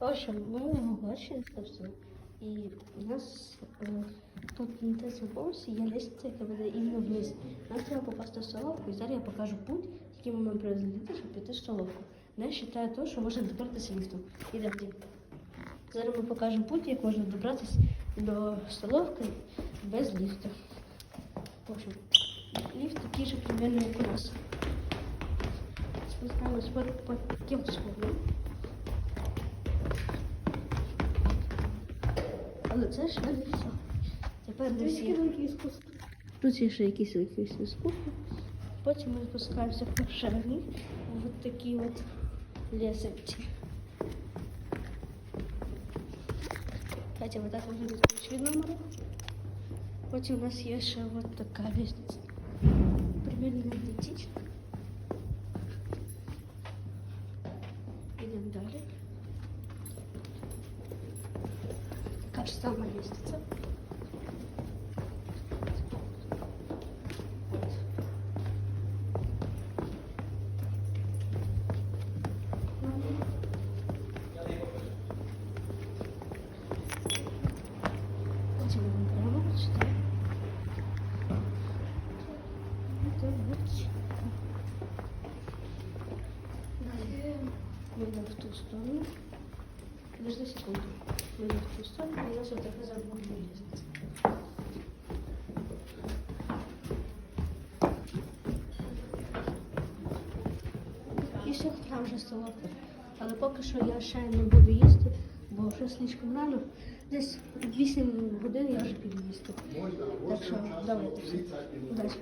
В общем, ми в Угорщині працюємо. І у нас е, тут на третьому поверсі є лестниця, яка веде іменно вниз. Нам треба попасти в столовку, і зараз я покажу путь, який ми прозліти, щоб піти в столовку. Не вважає того, що можна добратися ліфтом. Ідемо. Зараз ми покажемо путь, як можна добратися до столовки без ліфту. В общем, ліфт такий же примерно, як у нас. Спускаємось по, тим сходам. Але це ще не все. Тепер десь є. Тут є ще якісь якісь скупи. Потім ми спускаємося по шагі в такі от лесенці. Хотя вот так выглядит ключ від номера. Потім у нас є ще вот така лестниця. Примерно ідентична. Идем далее. Така ж сама лестница. Потім ми прямо читаємо. Это вот. Далее мы идем в ту сторону. Подожди секунду. Мы в ту сторону, у нас вот такая заборная лестница. І все, там вже столовка. Але поки що я ще не буду їсти, бо вже слишком рано. Десь 8 годин я вже піду їсти. Так що давайте. Удачі.